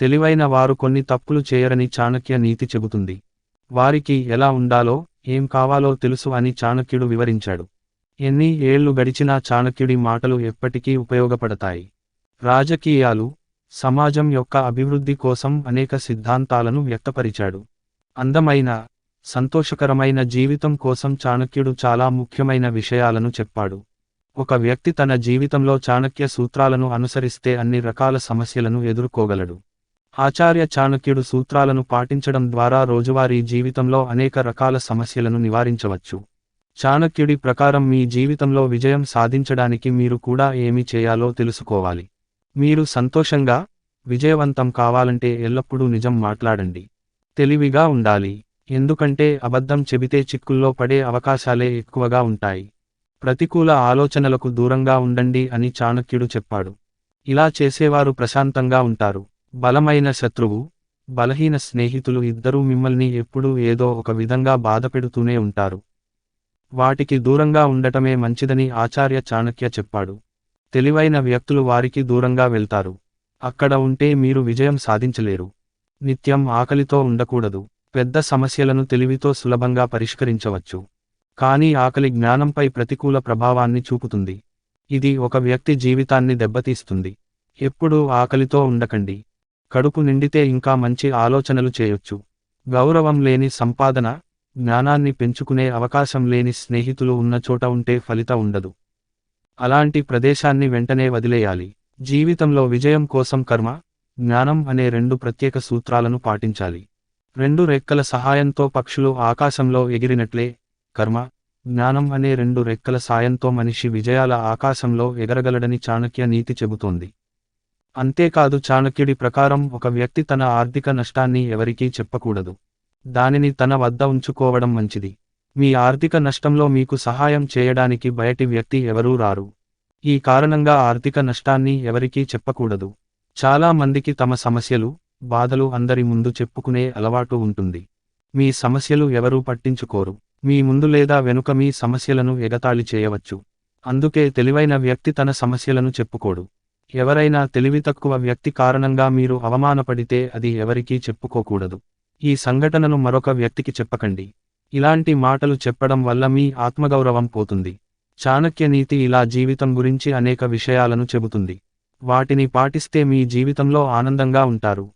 తెలివైన వారు కొన్ని తప్పులు చేయరని చాణక్య నీతి చెబుతుంది. వారికి ఎలా ఉండాలో ఏం కావాలో తెలుసు అని చాణక్యుడు వివరించాడు. ఎన్ని ఏళ్ళు గడిచినా చాణక్యుడి మాటలు ఎప్పటికీ ఉపయోగపడతాయి. రాజకీయాలు సమాజం యొక్క అభివృద్ధి కోసం అనేక సిద్ధాంతాలను వ్యక్తపరిచాడు. అందమైన సంతోషకరమైన జీవితం కోసం చాణక్యుడు చాలా ముఖ్యమైన విషయాలను చెప్పాడు. ఒక వ్యక్తి తన జీవితంలో చాణక్య సూత్రాలను అనుసరిస్తే అన్ని రకాల సమస్యలను ఎదుర్కోగలడు. ఆచార్య చాణక్యుడు సూత్రాలను పాటించడం ద్వారా రోజువారీ జీవితంలో అనేక రకాల సమస్యలను నివారించవచ్చు. చాణక్యుడి ప్రకారం మీ జీవితంలో విజయం సాధించడానికి మీరు కూడా ఏమి చేయాలో తెలుసుకోవాలి. మీరు సంతోషంగా విజయవంతం కావాలంటే ఎల్లప్పుడూ నిజం మాట్లాడండి. తెలివిగా ఉండాలి. ఎందుకంటే అబద్ధం చెబితే చిక్కుల్లో పడే అవకాశాలే ఎక్కువగా ఉంటాయి. ప్రతికూల ఆలోచనలకు దూరంగా ఉండండి అని చాణక్యుడు చెప్పాడు. ఇలా చేసేవారు ప్రశాంతంగా ఉంటారు. బలమైన శత్రువు బలహీన స్నేహితులు ఇద్దరూ మిమ్మల్ని ఎప్పుడూ ఏదో ఒక విధంగా బాధపెడుతూనే ఉంటారు. వాటికి దూరంగా ఉండటమే మంచిదని ఆచార్య చాణక్య చెప్పాడు. తెలివైన వ్యక్తులు వారికి దూరంగా వెళ్తారు. అక్కడ ఉంటే మీరు విజయం సాధించలేరు. నిత్యం ఆకలితో ఉండకూడదు. పెద్ద సమస్యలను తెలివితో సులభంగా పరిష్కరించవచ్చు. కానీ ఆకలి జ్ఞానంపై ప్రతికూల ప్రభావాన్ని చూపుతుంది. ఇది ఒక వ్యక్తి జీవితాన్ని దెబ్బతీస్తుంది. ఎప్పుడూ ఆకలితో ఉండకండి. కడుపు నిండితే ఇంకా మంచి ఆలోచనలు చేయొచ్చు. గౌరవం లేని సంపాదన జ్ఞానాన్ని పెంచుకునే అవకాశం లేని స్నేహితులు ఉన్న చోట ఉంటే ఫలిత ఉండదు. అలాంటి ప్రదేశాన్ని వెంటనే వదిలేయాలి. జీవితంలో విజయం కోసం కర్మ జ్ఞానం అనే రెండు ప్రత్యేక సూత్రాలను పాటించాలి. రెండు రెక్కల సహాయంతో పక్షులు ఆకాశంలో ఎగిరినట్లే కర్మ జ్ఞానం అనే రెండు రెక్కల సాయంతో మనిషి విజయాల ఆకాశంలో ఎగరగలడని చాణక్య నీతి చెబుతోంది. అంతేకాదు చాణక్యుడి ప్రకారం ఒక వ్యక్తి తన ఆర్థిక నష్టాన్ని ఎవరికీ చెప్పకూడదు. దానిని తన వద్ద ఉంచుకోవడం మంచిది. మీ ఆర్థిక నష్టంలో మీకు సహాయం చేయడానికి బయటి వ్యక్తి ఎవరూ రారు. ఈ కారణంగా ఆర్థిక నష్టాన్ని ఎవరికీ చెప్పకూడదు. చాలా మందికి తమ సమస్యలు బాధలు అందరి ముందు చెప్పుకునే అలవాటు ఉంటుంది. మీ సమస్యలు ఎవరూ పట్టించుకోరు. మీ ముందు లేదా వెనుక మీ సమస్యలను ఎగతాళి చేయవచ్చు. అందుకే తెలివైన వ్యక్తి తన సమస్యలను చెప్పుకోడు. ఎవరైనా తెలివి తక్కువ వ్యక్తి కారణంగా మీరు అవమానపడితే అది ఎవరికీ చెప్పుకోకూడదు. ఈ సంఘటనను మరొక వ్యక్తికి చెప్పకండి. ఇలాంటి మాటలు చెప్పడం వల్ల మీ ఆత్మగౌరవం పోతుంది. చాణక్య నీతి ఇలా జీవితం గురించి అనేక విషయాలను చెబుతుంది. వాటిని పాటిస్తే మీ జీవితంలో ఆనందంగా ఉంటారు.